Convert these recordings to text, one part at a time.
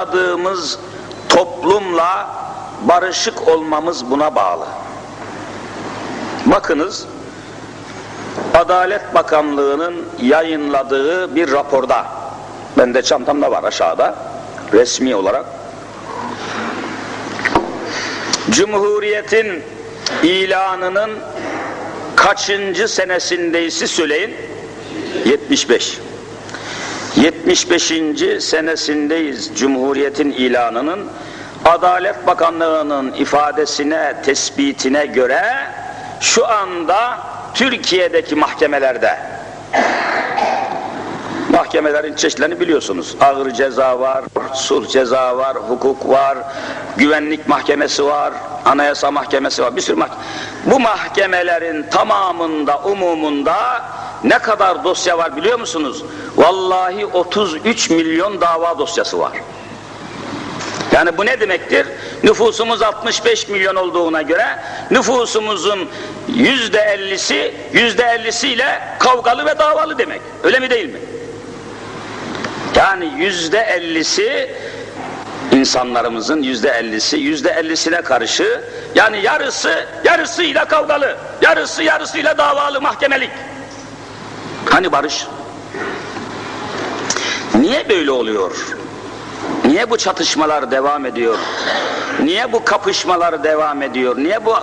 yaşadığımız toplumla barışık olmamız buna bağlı. Bakınız Adalet Bakanlığı'nın yayınladığı bir raporda bende çantamda var aşağıda resmi olarak Cumhuriyetin ilanının kaçıncı senesindeysi söyleyin 75 75. senesindeyiz Cumhuriyetin ilanının Adalet Bakanlığı'nın ifadesine, tespitine göre şu anda Türkiye'deki mahkemelerde mahkemelerin çeşitlerini biliyorsunuz. Ağır ceza var, sulh ceza var, hukuk var, güvenlik mahkemesi var, anayasa mahkemesi var, bir sürü mahkeme. Bu mahkemelerin tamamında, umumunda ne kadar dosya var biliyor musunuz? Vallahi 33 milyon dava dosyası var. Yani bu ne demektir? Nüfusumuz 65 milyon olduğuna göre nüfusumuzun yüzde ellisi, yüzde ellisiyle kavgalı ve davalı demek. Öyle mi değil mi? Yani yüzde ellisi insanlarımızın yüzde ellisi, yüzde ellisine karşı yani yarısı yarısıyla kavgalı, yarısı yarısıyla davalı mahkemelik. Hani barış? Niye böyle oluyor? Niye bu çatışmalar devam ediyor? Niye bu kapışmalar devam ediyor? Niye bu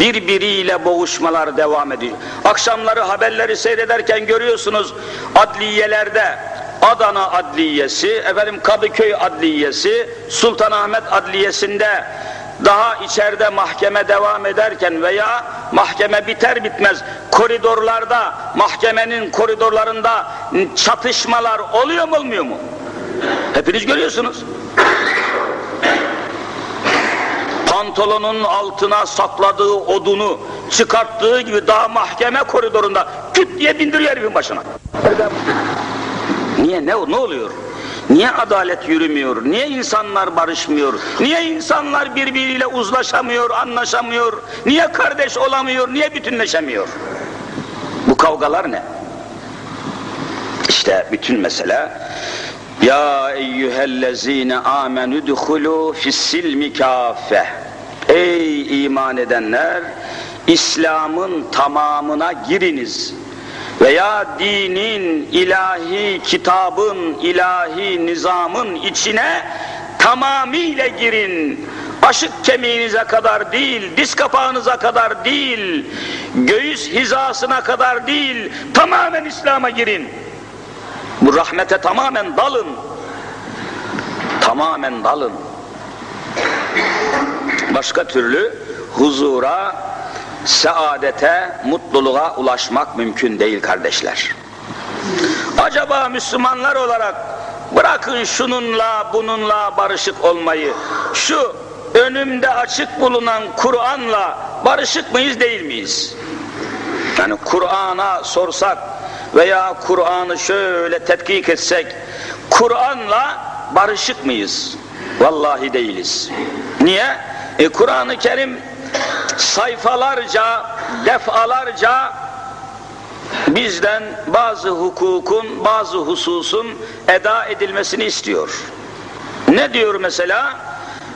birbiriyle boğuşmalar devam ediyor? Akşamları haberleri seyrederken görüyorsunuz adliyelerde Adana Adliyesi, efendim Kadıköy Adliyesi, Sultanahmet Adliyesi'nde daha içeride mahkeme devam ederken veya mahkeme biter bitmez koridorlarda, mahkemenin koridorlarında çatışmalar oluyor mu olmuyor mu? Hepiniz görüyorsunuz. Pantolonun altına sakladığı odunu çıkarttığı gibi daha mahkeme koridorunda küt diye bindiriyor herifin başına. Niye ne, ne oluyor? Niye adalet yürümüyor? Niye insanlar barışmıyor? Niye insanlar birbiriyle uzlaşamıyor, anlaşamıyor? Niye kardeş olamıyor? Niye bütünleşemiyor? Bu kavgalar ne? İşte bütün mesele ya eyyühellezine amenü duhulu fissilmi kâfe Ey iman edenler İslam'ın tamamına giriniz veya dinin, ilahi kitabın, ilahi nizamın içine tamamıyla girin. Aşık kemiğinize kadar değil, diz kapağınıza kadar değil, göğüs hizasına kadar değil, tamamen İslam'a girin. Bu rahmete tamamen dalın. Tamamen dalın. Başka türlü huzura, saadete, mutluluğa ulaşmak mümkün değil kardeşler. Acaba Müslümanlar olarak bırakın şununla bununla barışık olmayı, şu önümde açık bulunan Kur'an'la barışık mıyız değil miyiz? Yani Kur'an'a sorsak veya Kur'an'ı şöyle tetkik etsek, Kur'an'la barışık mıyız? Vallahi değiliz. Niye? E Kur'an-ı Kerim sayfalarca, defalarca bizden bazı hukukun, bazı hususun eda edilmesini istiyor. Ne diyor mesela?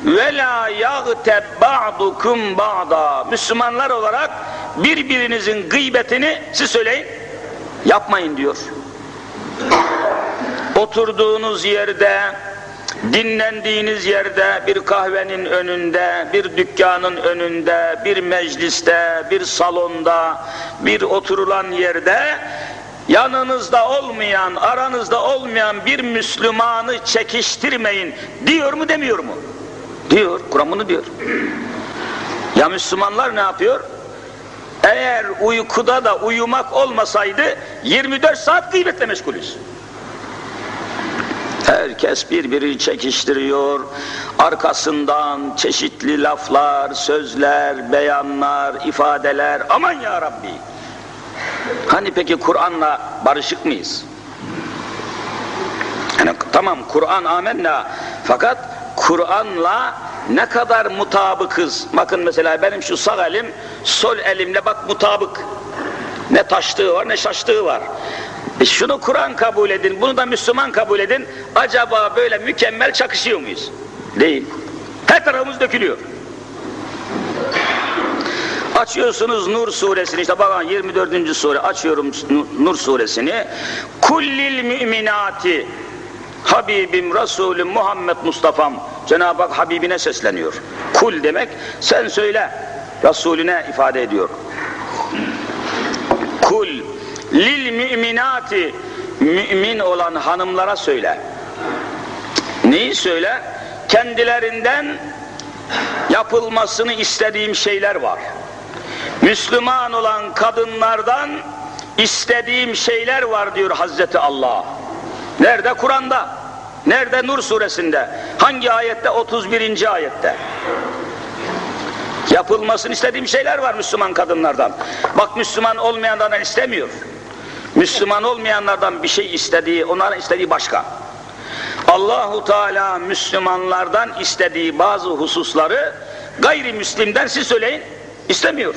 وَلَا يَغْتَبْ بَعْضُكُمْ بَعْضًا Müslümanlar olarak birbirinizin gıybetini siz söyleyin, yapmayın diyor. Oturduğunuz yerde, dinlendiğiniz yerde, bir kahvenin önünde, bir dükkanın önünde, bir mecliste, bir salonda, bir oturulan yerde yanınızda olmayan, aranızda olmayan bir Müslümanı çekiştirmeyin diyor mu demiyor mu? Diyor, Kur'an bunu diyor. Ya Müslümanlar ne yapıyor? Eğer uykuda da uyumak olmasaydı 24 saat gıybetle meşgulüz. Herkes birbirini çekiştiriyor. Arkasından çeşitli laflar, sözler, beyanlar, ifadeler. Aman ya Rabbi. Hani peki Kur'an'la barışık mıyız? Yani tamam Kur'an amenna fakat Kur'an'la ne kadar mutabıkız. Bakın mesela benim şu sağ elim sol elimle bak mutabık. Ne taştığı var ne şaştığı var. E şunu Kur'an kabul edin, bunu da Müslüman kabul edin. Acaba böyle mükemmel çakışıyor muyuz? Değil. Her tarafımız dökülüyor. Açıyorsunuz Nur suresini işte bakın 24. sure açıyorum Nur suresini. Kullil müminati Habibim Resulüm Muhammed Mustafa'm Cenab-ı Hak Habibine sesleniyor. Kul demek sen söyle Resulüne ifade ediyor. Lil müminati mümin olan hanımlara söyle. Neyi söyle? Kendilerinden yapılmasını istediğim şeyler var. Müslüman olan kadınlardan istediğim şeyler var diyor Hazreti Allah. Nerede? Kur'an'da. Nerede? Nur suresinde. Hangi ayette? 31. ayette. Yapılmasını istediğim şeyler var Müslüman kadınlardan. Bak Müslüman olmayanlardan istemiyor. Müslüman olmayanlardan bir şey istediği, onların istediği başka. Allahu Teala Müslümanlardan istediği bazı hususları gayrimüslimden siz söyleyin istemiyor.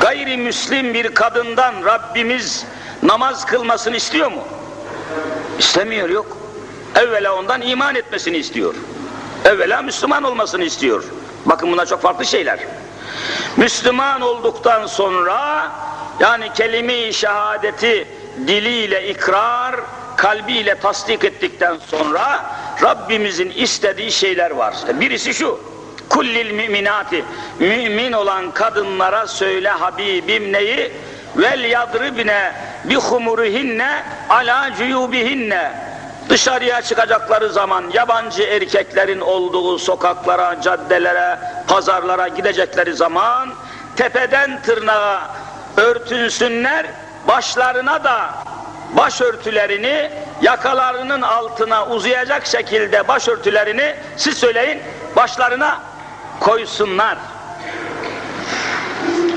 Gayrimüslim bir kadından Rabbimiz namaz kılmasını istiyor mu? İstemiyor yok. Evvela ondan iman etmesini istiyor. Evvela Müslüman olmasını istiyor. Bakın bunlar çok farklı şeyler. Müslüman olduktan sonra yani kelime-i şehadeti diliyle ikrar, kalbiyle tasdik ettikten sonra Rabbimizin istediği şeyler var. Birisi şu. Kullil müminati mümin olan kadınlara söyle Habibim neyi? Vel yadribne bi humurihinne ala cuyubihinne Dışarıya çıkacakları zaman yabancı erkeklerin olduğu sokaklara, caddelere, pazarlara gidecekleri zaman tepeden tırnağa örtünsünler, başlarına da başörtülerini yakalarının altına uzayacak şekilde başörtülerini siz söyleyin başlarına koysunlar.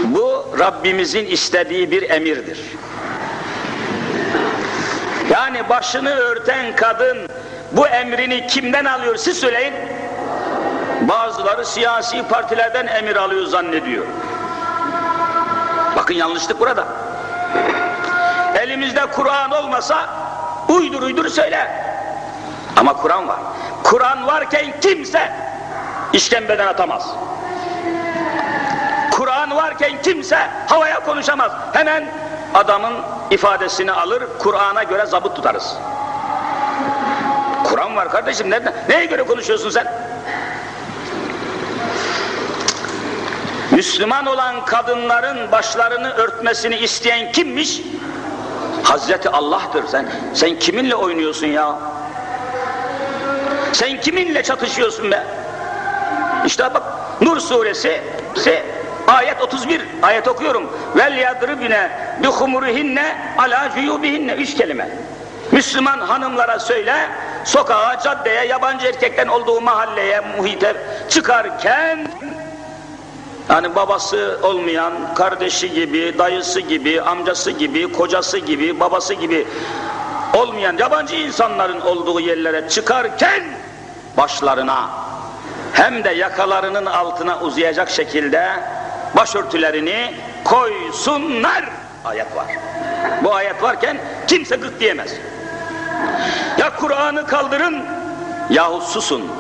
Bu Rabbimizin istediği bir emirdir. Yani başını örten kadın bu emrini kimden alıyor siz söyleyin. Bazıları siyasi partilerden emir alıyor zannediyor. Bakın yanlışlık burada. Elimizde Kur'an olmasa uydur uydur söyle. Ama Kur'an var. Kur'an varken kimse işkembeden atamaz. Kur'an varken kimse havaya konuşamaz. Hemen adamın ifadesini alır, Kur'an'a göre zabıt tutarız. Kur'an var kardeşim, nereden? Neye göre konuşuyorsun sen? Müslüman olan kadınların başlarını örtmesini isteyen kimmiş? Hazreti Allah'tır sen. Sen kiminle oynuyorsun ya? Sen kiminle çatışıyorsun be? İşte bak Nur suresi ayet 31 ayet okuyorum. Vel yadribne bi humurihinne ala cuyubihinne üç kelime. Müslüman hanımlara söyle sokağa, caddeye, yabancı erkekten olduğu mahalleye, muhite çıkarken yani babası olmayan, kardeşi gibi, dayısı gibi, amcası gibi, kocası gibi, babası gibi olmayan yabancı insanların olduğu yerlere çıkarken başlarına hem de yakalarının altına uzayacak şekilde başörtülerini koysunlar ayet var. Bu ayet varken kimse gık diyemez. Ya Kur'an'ı kaldırın yahut susun.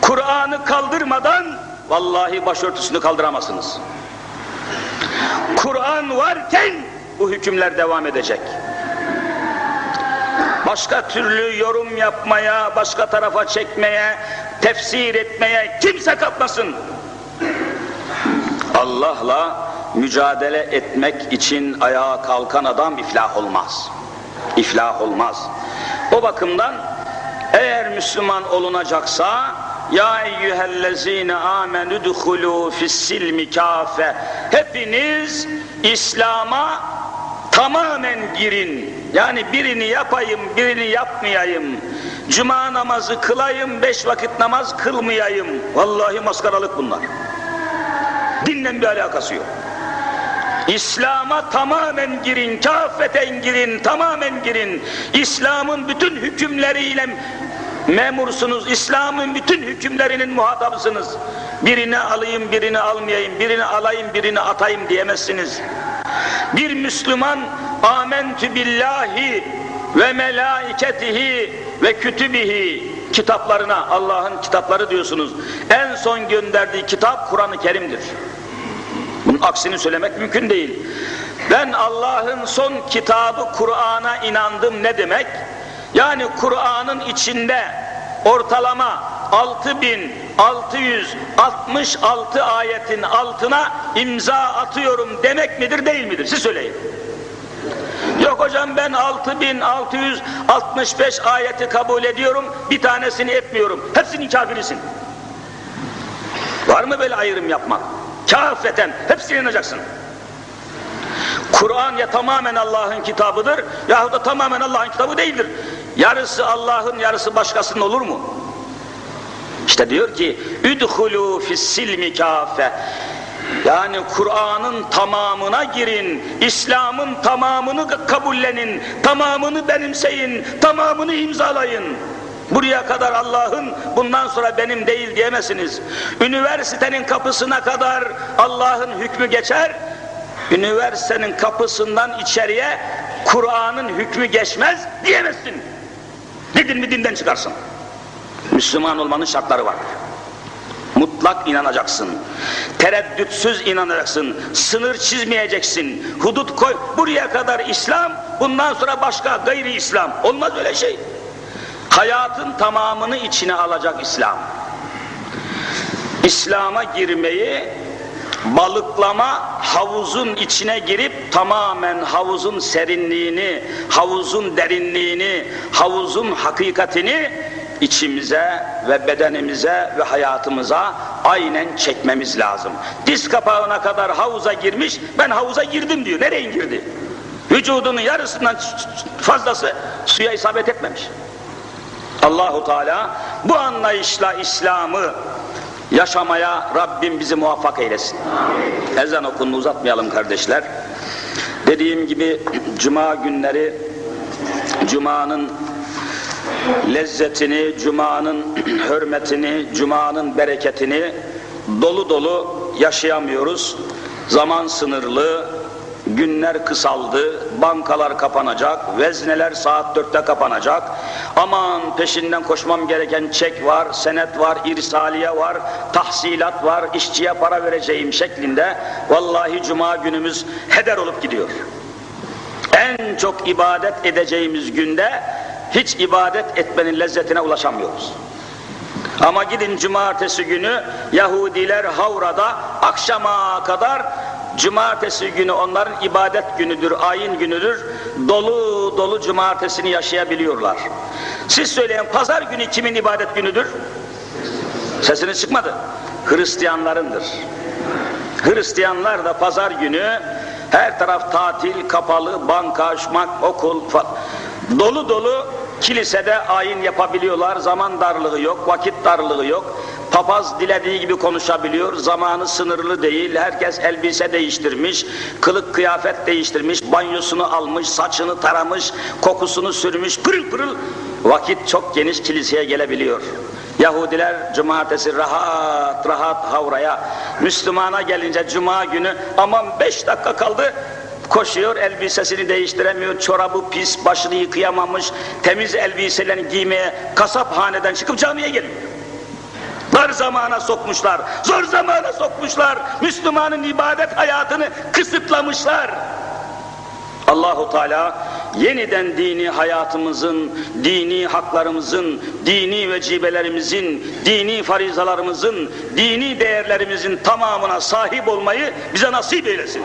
Kur'an'ı kaldırmadan vallahi başörtüsünü kaldıramazsınız. Kur'an varken bu hükümler devam edecek. Başka türlü yorum yapmaya, başka tarafa çekmeye, tefsir etmeye kimse kalkmasın. Allah'la mücadele etmek için ayağa kalkan adam iflah olmaz. İflah olmaz. O bakımdan eğer Müslüman olunacaksa ya eyyühellezine amenü duhulu fissilmi kafe hepiniz İslam'a tamamen girin. Yani birini yapayım, birini yapmayayım. Cuma namazı kılayım, beş vakit namaz kılmayayım. Vallahi maskaralık bunlar. Dinle bir alakası yok. İslam'a tamamen girin, kafeten girin, tamamen girin. İslam'ın bütün hükümleriyle memursunuz. İslam'ın bütün hükümlerinin muhatabısınız. Birini alayım, birini almayayım, birini alayım, birini atayım diyemezsiniz. Bir Müslüman amentü billahi ve melaiketihi ve kütübihi kitaplarına Allah'ın kitapları diyorsunuz. En son gönderdiği kitap Kur'an-ı Kerim'dir. Bunun aksini söylemek mümkün değil. Ben Allah'ın son kitabı Kur'an'a inandım ne demek? Yani Kur'an'ın içinde ortalama 6666 ayetin altına imza atıyorum demek midir değil midir? Siz söyleyin. Yok hocam ben 6665 ayeti kabul ediyorum, bir tanesini etmiyorum. Hepsinin kafirisin. Var mı böyle ayrım yapmak? Kafeten hepsine inanacaksın. Kur'an ya tamamen Allah'ın kitabıdır yahut da tamamen Allah'ın kitabı değildir. Yarısı Allah'ın yarısı başkasının olur mu? İşte diyor ki üdhulu fissilmi kafe yani Kur'an'ın tamamına girin, İslam'ın tamamını kabullenin, tamamını benimseyin, tamamını imzalayın. Buraya kadar Allah'ın bundan sonra benim değil diyemezsiniz. Üniversitenin kapısına kadar Allah'ın hükmü geçer, üniversitenin kapısından içeriye Kur'an'ın hükmü geçmez diyemezsin. Dedin mi dinden çıkarsın. Müslüman olmanın şartları var. Mutlak inanacaksın. Tereddütsüz inanacaksın. Sınır çizmeyeceksin. Hudut koy. Buraya kadar İslam, bundan sonra başka gayri İslam. Olmaz öyle şey. Hayatın tamamını içine alacak İslam. İslam'a girmeyi balıklama havuzun içine girip tamamen havuzun serinliğini, havuzun derinliğini, havuzun hakikatini içimize ve bedenimize ve hayatımıza aynen çekmemiz lazım. Diz kapağına kadar havuza girmiş, ben havuza girdim diyor. Nereye girdi? Vücudunun yarısından fazlası suya isabet etmemiş. Allahu Teala bu anlayışla İslam'ı yaşamaya Rabbim bizi muvaffak eylesin. Ezan okununu uzatmayalım kardeşler. Dediğim gibi cuma günleri cumanın lezzetini, cumanın hürmetini, cumanın bereketini dolu dolu yaşayamıyoruz. Zaman sınırlı, günler kısaldı, bankalar kapanacak, vezneler saat dörtte kapanacak. Aman peşinden koşmam gereken çek var, senet var, irsaliye var, tahsilat var, işçiye para vereceğim şeklinde. Vallahi cuma günümüz heder olup gidiyor. En çok ibadet edeceğimiz günde hiç ibadet etmenin lezzetine ulaşamıyoruz. Ama gidin cumartesi günü Yahudiler Havra'da akşama kadar cumartesi günü onların ibadet günüdür, ayin günüdür. Dolu dolu cumartesini yaşayabiliyorlar. Siz söyleyin pazar günü kimin ibadet günüdür? Sesiniz çıkmadı. Hristiyanlarındır. Hristiyanlar da pazar günü her taraf tatil, kapalı, banka, şmak, okul. Dolu dolu kilisede ayin yapabiliyorlar. Zaman darlığı yok, vakit darlığı yok. Papaz dilediği gibi konuşabiliyor. Zamanı sınırlı değil. Herkes elbise değiştirmiş, kılık kıyafet değiştirmiş, banyosunu almış, saçını taramış, kokusunu sürmüş, pırıl pırıl. Vakit çok geniş kiliseye gelebiliyor. Yahudiler cumartesi rahat rahat havraya, Müslümana gelince cuma günü aman beş dakika kaldı koşuyor elbisesini değiştiremiyor çorabı pis başını yıkayamamış temiz elbiselerini giymeye kasaphaneden çıkıp camiye geliyor dar zamana sokmuşlar zor zamana sokmuşlar Müslümanın ibadet hayatını kısıtlamışlar Allahu Teala yeniden dini hayatımızın, dini haklarımızın, dini vecibelerimizin, dini farizalarımızın, dini değerlerimizin tamamına sahip olmayı bize nasip eylesin.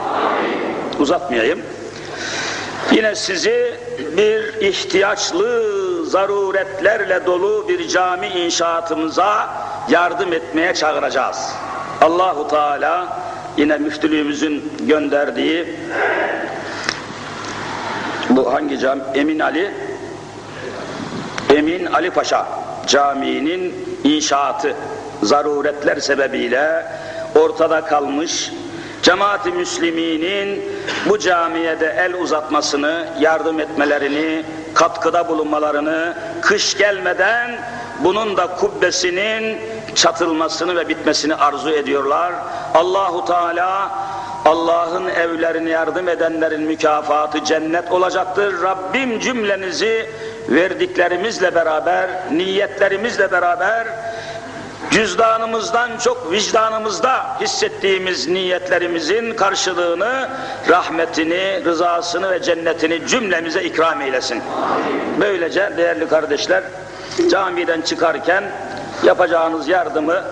Uzatmayayım. Yine sizi bir ihtiyaçlı, zaruretlerle dolu bir cami inşaatımıza yardım etmeye çağıracağız. Allahu Teala yine müftülüğümüzün gönderdiği bu hangi cami? Emin Ali Emin Ali Paşa Camii'nin inşaatı zaruretler sebebiyle ortada kalmış cemaati müsliminin bu camiye de el uzatmasını, yardım etmelerini, katkıda bulunmalarını, kış gelmeden bunun da kubbesinin çatılmasını ve bitmesini arzu ediyorlar. Allahu Teala Allah'ın evlerine yardım edenlerin mükafatı cennet olacaktır. Rabbim cümlenizi verdiklerimizle beraber, niyetlerimizle beraber cüzdanımızdan çok vicdanımızda hissettiğimiz niyetlerimizin karşılığını, rahmetini, rızasını ve cennetini cümlemize ikram eylesin. Böylece değerli kardeşler, camiden çıkarken yapacağınız yardımı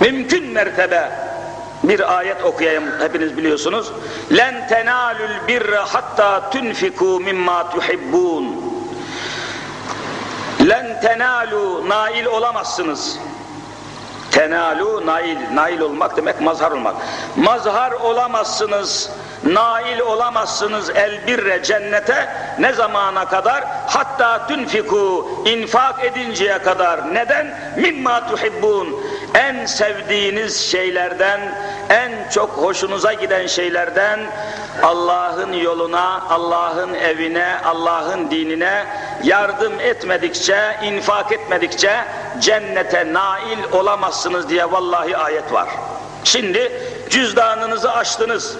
mümkün mertebe bir ayet okuyayım hepiniz biliyorsunuz. Len tenalul birre hatta tunfiku mimma tuhibbun. Len tenalu nail olamazsınız. Tenalu nail, nail olmak demek mazhar olmak. Mazhar olamazsınız, nail olamazsınız el birre cennete ne zamana kadar? Hatta tunfiku infak edinceye kadar. Neden? Mimma tuhibbun. En sevdiğiniz şeylerden, en çok hoşunuza giden şeylerden Allah'ın yoluna, Allah'ın evine, Allah'ın dinine yardım etmedikçe, infak etmedikçe cennete nail olamazsınız diye vallahi ayet var. Şimdi cüzdanınızı açtınız.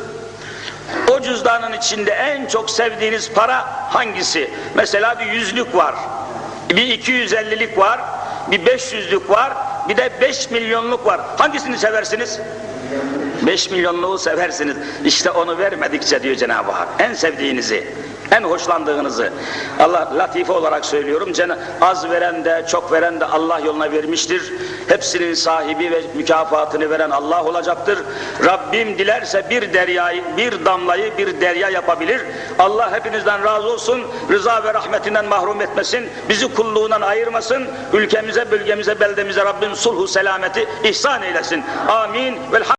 O cüzdanın içinde en çok sevdiğiniz para hangisi? Mesela bir yüzlük var, bir 250'lik var, bir 500'lük var, bir de 5 milyonluk var. Hangisini seversiniz? 5 milyonluğu seversiniz. İşte onu vermedikçe diyor Cenab-ı Hak. En sevdiğinizi, en hoşlandığınızı. Allah latife olarak söylüyorum. Az veren de çok veren de Allah yoluna vermiştir. Hepsinin sahibi ve mükafatını veren Allah olacaktır. Rabbim dilerse bir deryayı, bir damlayı bir derya yapabilir. Allah hepinizden razı olsun. Rıza ve rahmetinden mahrum etmesin. Bizi kulluğundan ayırmasın. Ülkemize, bölgemize, beldemize Rabbim sulhu selameti ihsan eylesin. Amin. Velhamdülillah.